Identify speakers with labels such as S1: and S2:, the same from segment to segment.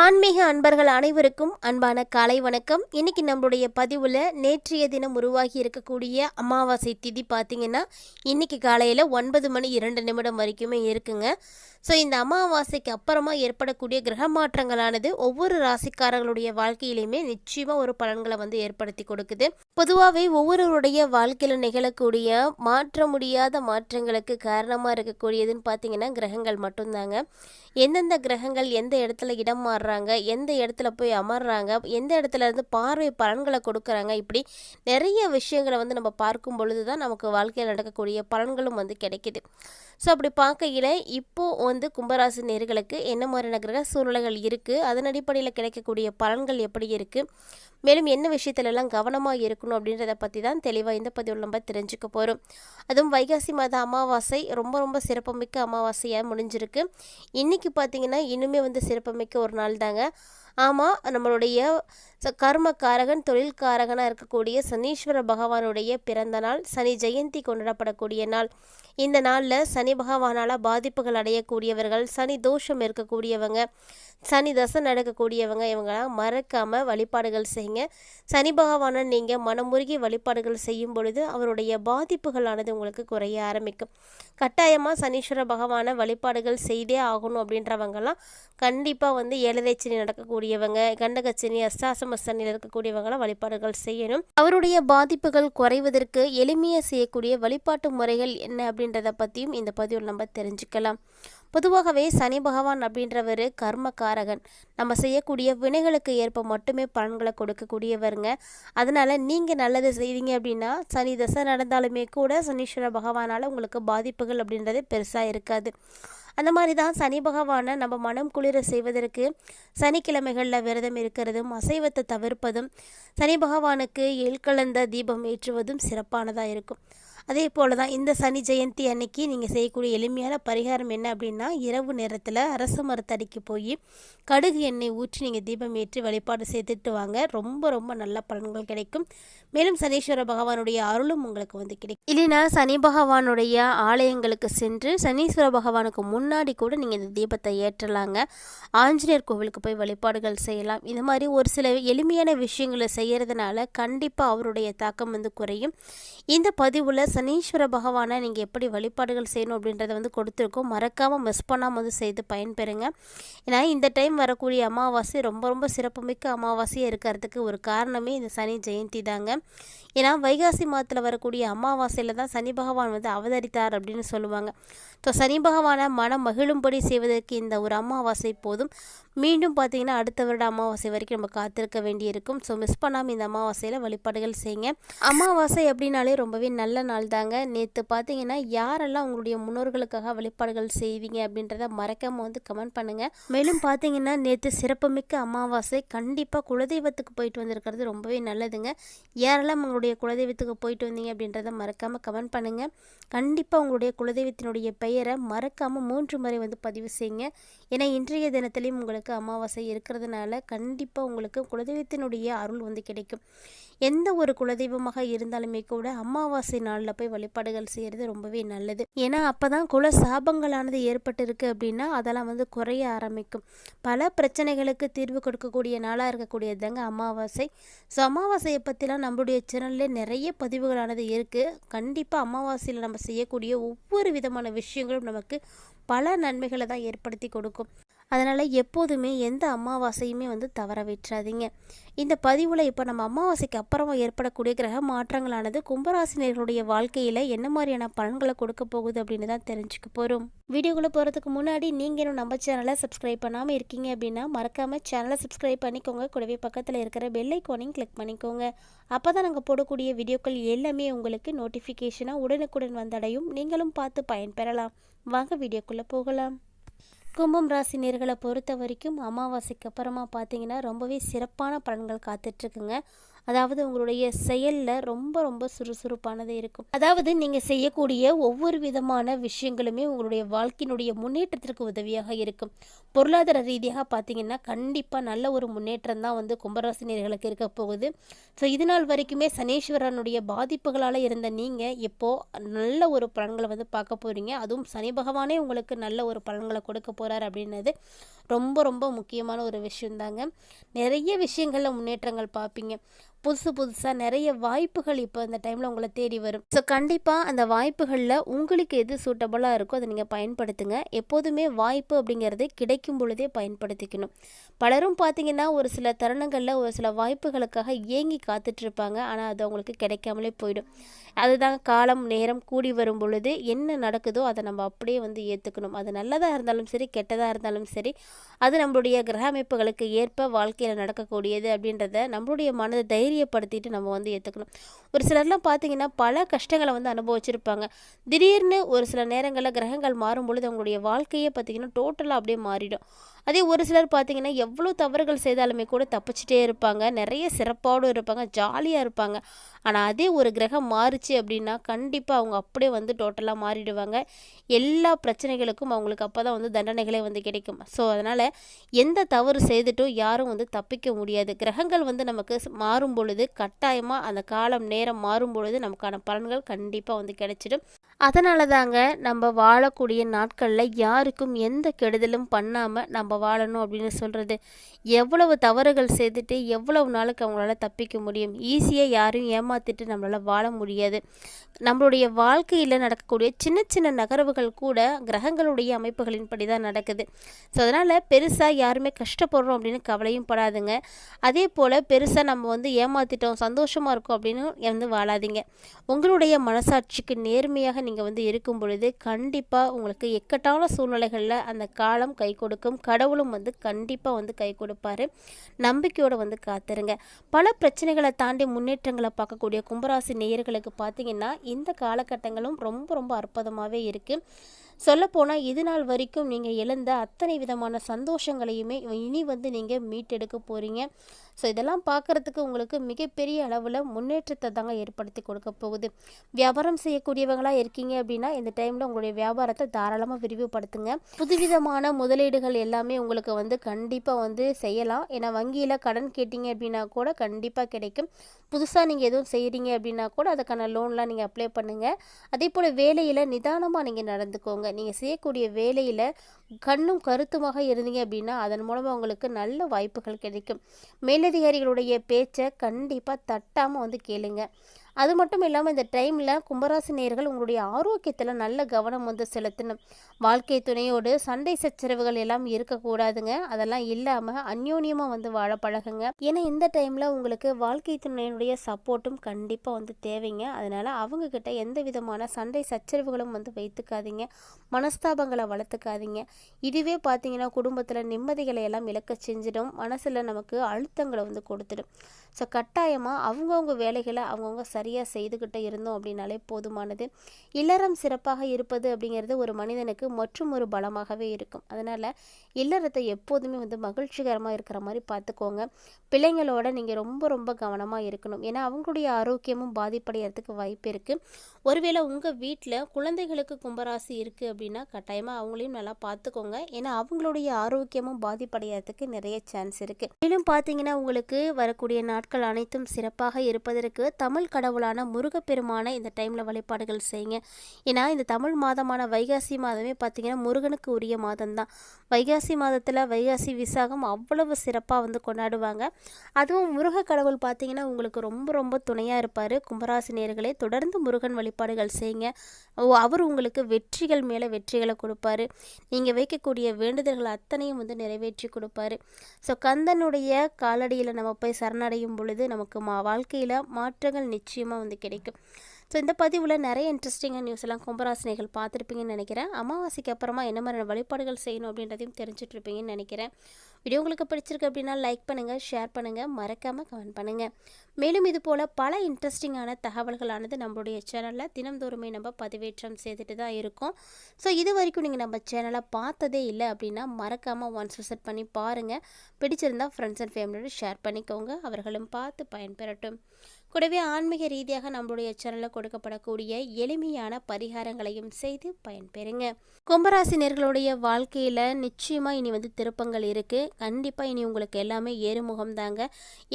S1: ஆன்மீக அன்பர்கள் அனைவருக்கும் அன்பான காலை வணக்கம். இன்னைக்கு நம்மளுடைய பதிவில் நேற்றைய தினம் உருவாகி இருக்கக்கூடிய அமாவாசை திதி பார்த்திங்கன்னா இன்னைக்கு காலையில் ஒன்பது மணி இரண்டு நிமிடம் வரைக்குமே இருக்குங்க. ஸோ இந்த அமாவாசைக்கு அப்புறமா ஏற்படக்கூடிய கிரக மாற்றங்களானது ஒவ்வொரு ராசிக்காரர்களுடைய வாழ்க்கையிலையுமே நிச்சயமாக ஒரு பலன்களை வந்து ஏற்படுத்தி கொடுக்குது. பொதுவாகவே ஒவ்வொருவருடைய வாழ்க்கையில் நிகழக்கூடிய மாற்ற முடியாத மாற்றங்களுக்கு காரணமாக இருக்கக்கூடியதுன்னு பார்த்திங்கன்னா கிரகங்கள் மட்டும்தாங்க. எந்தெந்த கிரகங்கள் எந்த இடத்துல இடம் மாறுறாங்க எந்த இடத்துல போய் அமர்றாங்க எந்த இடத்துல இருந்து பார்வை பலன்களை கொடுக்குறாங்க இப்படி நிறைய விஷயங்களை வந்து நம்ம பார்க்கும் பொழுது தான் நமக்கு வாழ்க்கையில் நடக்கக்கூடிய பலன்களும் வந்து கிடைக்குது. ஸோ அப்படி பார்க்கையில் இப்போது வந்து கும்பராசி நேர்களுக்கு என்ன மாதிரியான கிரக சூழ்நிலைகள் இருக்குது அதன் அடிப்படையில் கிடைக்கக்கூடிய பலன்கள் எப்படி இருக்குது மேலும் என்ன விஷயத்துலலாம் கவனமாக இருக்கணும் அப்படின்றத பற்றி தான் தெளிவாக இந்த பதிவில் நம்ம தெரிஞ்சுக்க போகிறோம் அதுவும் வைகாசி மாத அமாவாசை ரொம்ப ரொம்ப சிறப்புமிக்க அமாவாசையாக முடிஞ்சிருக்கு. இன்றைக்கி பார்த்தீங்கன்னா இன்னுமே வந்து சிறப்புமிக்க ஒரு நாள் தாங்க. ஆமாம் நம்மளுடைய ச- கர்மக்காரகன் தொழில்காரகனாக இருக்கக்கூடிய சனீஸ்வர பகவானுடைய பிறந்த நாள் சனி ஜெயந்தி கொண்டாடப்படக்கூடிய நாள். இந்த நாளில் சனி பகவானால் பாதிப்புகள் அடையக்கூடியவர்கள் சனி தோஷம் இருக்கக்கூடியவங்க சனி தசை நடக்கக்கூடியவங்க இவங்களாம் மறக்காமல் வழிபாடுகள் செய்யுங்க. சனி பகவானை நீங்கள் மனமுருகி வழிபாடுகள் செய்யும் பொழுது அவருடைய பாதிப்புகளானது உங்களுக்கு குறைய ஆரம்பிக்கும். கட்டாயமாக சனீஸ்வர பகவானை வழிபாடுகள் செய்தே ஆகணும் அப்படின்றவங்கலாம் கண்டிப்பாக வந்து ஏழரை நடக்கக்கூடியவங்க கண்டகச்சனி அஸ்தாசம சனியில் இருக்கக்கூடியவங்களாம் வழிபாடுகள் செய்யணும். அவருடைய பாதிப்புகள் குறைவதற்கு எளிமையாக செய்யக்கூடிய வழிபாட்டு முறைகள் என்ன அப்படின்றத பற்றியும் இந்த பதிவில் நம்ம தெரிஞ்சுக்கலாம். பொதுவாகவே சனி பகவான் அப்படின்றவர் கர்மகாரகன் நம்ம செய்யக்கூடிய வினைகளுக்கு ஏற்ப மட்டுமே பலன்களை கொடுக்கக்கூடியவருங்க. அதனால் நீங்கள் நல்லது செய்வீங்க அப்படின்னா சனி தசை நடந்தாலுமே கூட சனீஸ்வர பகவானால் உங்களுக்கு பாதிப்புகள் அப்படின்றது பெருசாக இருக்காது. அந்த மாதிரி தான் சனி பகவானை நம்ம மனம் குளிர செய்வதற்கு சனிக்கிழமைகளில் விரதம் இருக்கிறதும் அசைவத்தை தவிர்ப்பதும் சனி பகவானுக்கு எள்கலந்த தீபம் ஏற்றுவதும் சிறப்பானதாக இருக்கும். அதே போல் தான் இந்த சனி ஜெயந்தி அன்னைக்கு நீங்கள் செய்யக்கூடிய எளிமையான பரிகாரம் என்ன அப்படின்னா இரவு நேரத்தில் அரச மரத்தடிக்கு போய் கடுகு எண்ணெய் ஊற்றி நீங்கள் தீபம் ஏற்றி வழிபாடு செய்துட்டு வாங்க. ரொம்ப ரொம்ப நல்ல பலன்கள் கிடைக்கும். மேலும் சனீஸ்வர பகவானுடைய அருளும் உங்களுக்கு வந்து கிடைக்கும். இல்லைனா சனி பகவானுடைய ஆலயங்களுக்கு சென்று சனீஸ்வர பகவானுக்கு முன்னாடி கூட நீங்கள் இந்த தீபத்தை ஏற்றலாங்க. ஆஞ்சநேயர் கோவிலுக்கு போய் வழிபாடுகள் செய்யலாம். இந்த மாதிரி ஒரு சில எளிமையான விஷயங்களை செய்கிறதுனால கண்டிப்பாக அவருடைய தாக்கம் வந்து குறையும். இந்த பதிவில் சனீஸ்வர பகவானை நீங்கள் எப்படி வழிபாடுகள் செய்யணும் அப்படின்றத வந்து கொடுத்துருக்கோம். மறக்காமல் மிஸ் பண்ணாமல் வந்து செய்து பயன்பெறுங்க. ஏன்னா இந்த டைம் வரக்கூடிய அமாவாசை ரொம்ப ரொம்ப சிறப்புமிக்க அமாவாசையாக இருக்கிறதுக்கு ஒரு காரணமே இந்த சனி ஜெயந்தி தாங்க. ஏன்னா வைகாசி மாதத்தில் வரக்கூடிய அமாவாசையில் தான் சனி பகவான் வந்து அவதரித்தார் அப்படின்னு சொல்லுவாங்க. ஸோ சனி பகவானை மனம் மகிழும்படி செய்வதற்கு இந்த ஒரு அமாவாசை போதும். மீண்டும் பார்த்தீங்கன்னா அடுத்த வருட அமாவாசை வரைக்கும் நம்ம காத்திருக்க வேண்டியிருக்கும். ஸோ மிஸ் பண்ணாமல் இந்த அமாவாசையில் வழிபாடுகள் செய்யுங்க. அமாவாசை அப்படின்னாலே ரொம்பவே நல்ல நாள் தாங்க. நேற்று பார்த்தீங்கன்னா யாரெல்லாம் உங்களுடைய முன்னோர்களுக்காக வழிபாடுகள் செய்வீங்க அப்படின்றத மறக்காமல் வந்து கமெண்ட் பண்ணுங்கள் மேலும் பார்த்தீங்கன்னா நேற்று சிறப்புமிக்க அமாவாசை. கண்டிப்பாக குலதெய்வத்துக்கு போயிட்டு வந்திருக்கிறது ரொம்பவே நல்லதுங்க. யாரெல்லாம் உங்களுடைய குலதெய்வத்துக்கு போயிட்டு வந்தீங்க அப்படின்றத மறக்காமல் கமெண்ட் பண்ணுங்கள் கண்டிப்பாக உங்களுடைய குலதெய்வத்தினுடைய பெயரை மறக்காமல் மூன்று முறை வந்து பதிவு செய்யுங்க. ஏன்னா இன்றைய தினத்திலையும் உங்களுக்கு அமாவாசை இருக்கிறதுனால கண்டிப்பாக உங்களுக்கு குலதெய்வத்தினுடைய அருள் வந்து கிடைக்கும். எந்த ஒரு குலதெய்வமாக இருந்தாலுமே கூட அமாவாசை நாளில் போய் வழிபாடுகள் செய்கிறது ரொம்பவே நல்லது. ஏன்னா அப்போ தான் குல சாபங்களானது ஏற்பட்டிருக்கு அப்படின்னா அதெல்லாம் வந்து குறைய ஆரம்பிக்கும். பல பிரச்சனைகளுக்கு தீர்வு கொடுக்கக்கூடிய நாளாக இருக்கக்கூடியது தாங்க அமாவாசை. ஸோ அமாவாசையை பற்றிலாம் நம்மளுடைய சேனல்ல நிறைய பதிவுகளானது இருக்குது கண்டிப்பாக அமாவாசையில் நம்ம செய்யக்கூடிய ஒவ்வொரு விதமான விஷயங்களும் நமக்கு பல நன்மைகளை தான் ஏற்படுத்தி கொடுக்கும். அதனால் எப்போதுமே எந்த அமாவாசையுமே வந்து தவற விட்டுறாதீங்க. இந்த பதிவில் இப்போ நம்ம அமாவாசைக்கு அப்புறமா ஏற்படக்கூடிய கிரக மாற்றங்களானது கும்பராசினியர்களுடைய வாழ்க்கையில் என்ன மாதிரியான பலன்களை கொடுக்க போகுது அப்படின்னு தான் தெரிஞ்சுக்க போகிறோம் வீடியோக்குள்ளே போகிறதுக்கு முன்னாடி நீங்கள் இன்னும் நம்ம சேனலை சப்ஸ்கிரைப் பண்ணாமல் இருக்கீங்க அப்படின்னா மறக்காமல் சேனலை சப்ஸ்கிரைப் பண்ணிக்கோங்க. கூடவே பக்கத்தில் இருக்கிற பெல்லைக்கோனையும் கிளிக் பண்ணிக்கோங்க. அப்போ தான் நாங்கள் போடக்கூடிய வீடியோக்கள் எல்லாமே உங்களுக்கு நோட்டிஃபிகேஷனாக உடனுக்குடன் வந்தடையும். நீங்களும் பார்த்து பயன்பெறலாம். வாங்க வீடியோக்குள்ளே போகலாம். கும்பம் ராசி நேர்களை பொறுத்த வரைக்கும் அமாவாசைக்கு அப்புறமா பார்த்தீங்கன்னா ரொம்பவே சிறப்பான பலன்கள் காத்துட்ருக்குங்க. அதாவது உங்களுடைய செயலில் ரொம்ப ரொம்ப சுறுசுறுப்பானது இருக்கும். அதாவது நீங்கள் செய்யக்கூடிய ஒவ்வொரு விதமான விஷயங்களுமே உங்களுடைய வாழ்க்கையினுடைய முன்னேற்றத்திற்கு உதவியாக இருக்கும். பொருளாதார ரீதியாக பார்த்தீங்கன்னா கண்டிப்பாக நல்ல ஒரு முன்னேற்றம் தான் வந்து கும்பராசினியர்களுக்கு இருக்க போகுது. ஸோ இது நாள் வரைக்குமே சனீஸ்வரனுடைய பாதிப்புகளால் இருந்த நீங்கள் இப்போது நல்ல ஒரு பலன்களை வந்து பார்க்க போகிறீங்க அதுவும் சனி பகவானே உங்களுக்கு நல்ல ஒரு பலன்களை கொடுக்க போகிறார் அப்படின்னது ரொம்ப ரொம்ப முக்கியமான ஒரு விஷயந்தாங்க. நிறைய விஷயங்களில் முன்னேற்றங்கள் பார்ப்பீங்க புதுசு புதுசாக நிறைய வாய்ப்புகள் இப்போ இந்த டைமில் உங்களை தேடி வரும். ஸோ கண்டிப்பாக அந்த வாய்ப்புகளில் உங்களுக்கு எது சூட்டபுளாக இருக்கோ அதை நீங்கள் பயன்படுத்துங்க. எப்போதுமே வாய்ப்பு அப்படிங்கிறது கிடைக்கும் பொழுதே பயன்படுத்திக்கணும். பலரும் பார்த்தீங்கன்னா ஒரு சில தருணங்களில் ஒரு சில வாய்ப்புகளுக்காக ஏங்கி காத்துட்ருப்பாங்க ஆனால் அது அவங்களுக்கு கிடைக்காமலே போயிடும். அதுதான் காலம் நேரம் கூடி வரும் பொழுது என்ன நடக்குதோ அதை நம்ம அப்படியே வந்து ஏற்றுக்கணும் அது நல்லதாக இருந்தாலும் சரி கெட்டதாக இருந்தாலும் சரி அது நம்மளுடைய கிரக அமைப்புகளுக்கு ஏற்ப வாழ்க்கையில் நடக்கக்கூடியது அப்படின்றத நம்மளுடைய மனதை தைரியப்படுத்திட்டு நம்ம வந்து ஏற்றுக்கணும் ஒரு சிலர்லாம் பார்த்தீங்கன்னா பல கஷ்டங்களை வந்து அனுபவிச்சிருப்பாங்க. திடீர்னு ஒரு சில நேரங்களில் கிரகங்கள் மாறும் பொழுது அவங்களுடைய வாழ்க்கையே பார்த்திங்கன்னா டோட்டலாக அப்படியே மாறிடும். அதே ஒரு சிலர் பார்த்தீங்கன்னா எவ்வளோ தவறுகள் செய்தாலுமே கூட தப்பிச்சிட்டே இருப்பாங்க. நிறைய சிறப்போடு இருப்பாங்க ஜாலியாக இருப்பாங்க. ஆனால் அதே ஒரு கிரகம் மாறுச்சு அப்படின்னா கண்டிப்பாக அவங்க அப்படியே வந்து டோட்டலாக மாறிடுவாங்க. எல்லா பிரச்சனைகளுக்கும் அவங்களுக்கு அப்போ தான் வந்து தண்டனைகளே வந்து கிடைக்கும். ஸோ அதனால் எந்த தவறு செய்துட்டும் யாரும் வந்து தப்பிக்க முடியாது. கிரகங்கள் வந்து நமக்கு மாறும் பொழுது கட்டாயமாக அந்த காலம் நேரம் மாறும் பொழுது நமக்கான பலன்கள் கண்டிப்பாக வந்து கிடைச்சிடும். அதனால தாங்க நம்ம வாழக்கூடிய நாட்களில் யாருக்கும் எந்த கெடுதலும் பண்ணாமல் நம்ம வாழணும் அப்படின்னு சொல்கிறது எவ்வளவு தவறுகள் செய்துட்டு எவ்வளவு நாளுக்கு அவங்களால தப்பிக்க முடியும். ஈஸியாக யாரையும் ஏமாற்றிட்டு நம்மளால் வாழ முடியாது. நம்மளுடைய வாழ்க்கையில் நடக்கக்கூடிய சின்ன சின்ன நகர்வுகள் கூட கிரகங்களுடைய அமைப்புகளின்படி தான் நடக்குது. ஸோ அதனால் பெருசாக யாருமே கஷ்டப்படுறோம் அப்படின்னு கவலையும் படாதுங்க. அதே போல் பெருசாக நம்ம வந்து ஏமாற்றிட்டோம் சந்தோஷமாக இருக்கும் அப்படின்னு வந்து வாழாதீங்க. உங்களுடைய மனசாட்சிக்கு நேர்மையாக நீங்கள் வந்து இருக்கும் பொழுது கண்டிப்பாக உங்களுக்கு எக்கட்டான சூழ்நிலைகளில் அந்த காலம் கை கொடுக்கும். கடவுளும் வந்து கண்டிப்பாக வந்து கை கொடுப்பாரு. நம்பிக்கையோடு வந்து காத்துருங்க. பல பிரச்சனைகளை தாண்டி முன்னேற்றங்களை பார்க்கக்கூடிய கும்பராசி நேயர்களுக்கு பார்த்தீங்கன்னா இந்த காலகட்டங்களும் ரொம்ப ரொம்ப அற்புதமாகவே இருக்குது சொல்லப்போனால் இது நாள் வரைக்கும் நீங்கள் இழந்த அத்தனை விதமான சந்தோஷங்களையுமே இனி வந்து நீங்கள் மீட்டெடுக்க போகிறீங்க ஸோ இதெல்லாம் பார்க்குறதுக்கு உங்களுக்கு மிகப்பெரிய அளவில் முன்னேற்றத்தை தாங்க ஏற்படுத்தி கொடுக்க போகுது. வியாபாரம் செய்யக்கூடியவங்களாக இருக்கீங்க அப்படின்னா இந்த டைமில் உங்களுடைய வியாபாரத்தை தாராளமாக விரிவுபடுத்துங்க. புதுவிதமான முதலீடுகள் எல்லாமே உங்களுக்கு வந்து கண்டிப்பாக வந்து செய்யலாம். ஏன்னா வங்கியில் கடன் கேட்டிங்க அப்படின்னா கூட கண்டிப்பாக கிடைக்கும். புதுசாக நீங்கள் எதுவும் செய்கிறீங்க அப்படின்னா கூட அதுக்கான லோன்லாம் நீங்கள் அப்ளை பண்ணுங்கள் அதே போல் வேலையில் நிதானமாக நீங்கள் நடந்துக்கோங்க. நீங்கள் செய்யக்கூடிய வேலையில் கண்ணும் கருத்துமாக இருந்தீங்க அப்படின்னா அதன் மூலமாக உங்களுக்கு நல்ல வாய்ப்புகள் கிடைக்கும். மேலதிகாரிகளுடைய பேச்சை கண்டிப்பாக தட்டாமல் வந்து கேளுங்க. அது மட்டும் இல்லாமல் இந்த டைமில் கும்பராசி நேர்கள் உங்களுடைய ஆரோக்கியத்தில் நல்ல கவனம் வந்து செலுத்தணும். வாழ்க்கை துணையோடு சண்டை சச்சரவுகள் எல்லாம் இருக்கக்கூடாதுங்க. அதெல்லாம் இல்லாமல் அந்யோன்யமாக வந்து வாழ பழகுங்க. ஏன்னா இந்த டைமில் உங்களுக்கு வாழ்க்கை துணையினுடைய சப்போர்ட்டும் கண்டிப்பாக வந்து தேவைங்க. அதனால் அவங்கக்கிட்ட எந்த விதமான சண்டை சச்சரவுகளும் வந்து வைத்துக்காதீங்க. மனஸ்தாபங்களை வளர்த்துக்காதீங்க. இதுவே பார்த்திங்கன்னா குடும்பத்தில் நிம்மதிகளை எல்லாம் இழக்க செஞ்சிடும். மனசில் நமக்கு அழுத்தங்களை வந்து கொடுத்துடும். ஸோ கட்டாயமாக அவங்கவுங்க வேலைகளை அவங்கவுங்க சரியாக செய்துக்கிட்டு இருந்தோம் அப்படின்னாலே போதுமானது. இல்லறம் சிறப்பாக இருப்பது அப்படிங்கிறது ஒரு மனிதனுக்கு மற்றும் ஒரு பலமாகவே இருக்கும். அதனால் இல்லறத்தை எப்போதுமே வந்து மகிழ்ச்சிகரமாக இருக்கிற மாதிரி பார்த்துக்கோங்க. பிள்ளைங்களோட நீங்கள் ரொம்ப ரொம்ப கவனமாக இருக்கணும். ஏன்னா அவங்களுடைய ஆரோக்கியமும் பாதிப்படைகிறதுக்கு வாய்ப்பு இருக்குது ஒருவேளை உங்கள் வீட்டில் குழந்தைகளுக்கு கும்பராசி இருக்குது அப்படின்னா கட்டாயமாக அவங்களையும் நல்லா பார்த்துக்கோங்க. ஏன்னா அவங்களுடைய ஆரோக்கியமும் பாதிப்படைகிறதுக்கு நிறைய சான்ஸ் இருக்குது மேலும் பார்த்தீங்கன்னா உங்களுக்கு வரக்கூடிய நாட்கள் அனைத்தும் சிறப்பாக இருப்பதற்கு தமிழ் கடவுளான முருகப்பெருமான இந்த டைமில் வழிபாடுகள் செய்யுங்க. ஏன்னா இந்த தமிழ் மாதமான வைகாசி மாதமே பார்த்திங்கன்னா முருகனுக்கு உரிய மாதம் தான் வைகாசி மாதத்தில் வைகாசி விசாகம் அவ்வளவு சிறப்பாக வந்து கொண்டாடுவாங்க. அதுவும் முருக கடவுள் பார்த்திங்கன்னா உங்களுக்கு ரொம்ப ரொம்ப துணையாக இருப்பார். கும்பராசி நேர்களே தொடர்ந்து முருகன் வழிபாடுகள் செய்யுங்க. அவர் உங்களுக்கு வெற்றிகள் மேலே வெற்றிகளை கொடுப்பாரு. நீங்கள் வைக்கக்கூடிய வேண்டுதல்கள் அத்தனையும் வந்து நிறைவேற்றி கொடுப்பாரு. ஸோ கந்தனுடைய காலடியில் நம்ம போய் சரணடையும் பொழுது நமக்கு மா வாழ்க்கையில் மாற்றங்கள் நிச்சயமாக வந்து கிடைக்கும். ஸோ இந்த பதிவில் நிறைய இன்ட்ரெஸ்டிங்காக நியூஸ் எல்லாம் கும்பராசினிகள் பார்த்துருப்பீங்கன்னு நினைக்கிறேன். அமாவாசைக்கு அப்புறமா என்ன மாதிரியான வழிபாடுகள் செய்யணும் அப்படின்றதையும் தெரிஞ்சிட்ருப்பீங்கன்னு நினைக்கிறேன். வீடியோ உங்களுக்கு பிடிச்சிருக்கு அப்படின்னா லைக் பண்ணுங்கள் ஷேர் பண்ணுங்கள் மறக்காமல் கமெண்ட் பண்ணுங்கள் மேலும் இது போல் பல இன்ட்ரெஸ்டிங்கான தகவல்களானது நம்மளுடைய சேனலில் தினந்தோறுமே நம்ம பதிவேற்றம் செய்துட்டு தான் இருக்கோம். ஸோ இது வரைக்கும் நீங்கள் நம்ம சேனலை பார்த்ததே இல்லை அப்படின்னா மறக்காமல் ஒன்ஸ் விசிட் பண்ணி பாருங்கள் பிடிச்சிருந்தால் ஃப்ரெண்ட்ஸ் அண்ட் ஃபேமிலியோட ஷேர் பண்ணிக்கோங்க. அவர்களும் பார்த்து பயன்பெறட்டும். கூடவே ஆன்மீக ரீதியாக நம்மளுடைய சேனலில் கொடுக்கப்படக்கூடிய எளிமையான பரிகாரங்களையும் செய்து பயன்பெறுங்க. கும்பராசினியர்களுடைய வாழ்க்கையில் நிச்சயமாக இனி வந்து திருப்பங்கள் இருக்குது கண்டிப்பாக இனி உங்களுக்கு எல்லாமே ஏறுமுகம் தாங்க.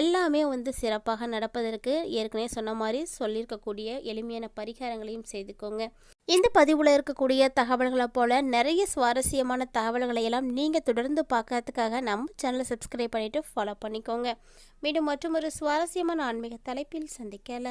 S1: எல்லாமே வந்து சிறப்பாக நடப்பதற்கு ஏற்கனவே சொன்ன மாதிரி சொல்லியிருக்கக்கூடிய எளிமையான பரிகாரங்களையும் செய்துக்கோங்க. இந்த பதிவில் இருக்கக்கூடிய தகவல்களை போல் நிறைய சுவாரஸ்யமான தகவல்களை எல்லாம் நீங்கள் தொடர்ந்து பார்க்கறதுக்காக நம்ம சேனலை சப்ஸ்கிரைப் பண்ணிவிட்டு ஃபாலோ பண்ணிக்கோங்க. மீண்டும் மற்றும் ஒரு சுவாரஸ்யமான ஆன்மீக தலைப்பில் சந்திக்கலாம்.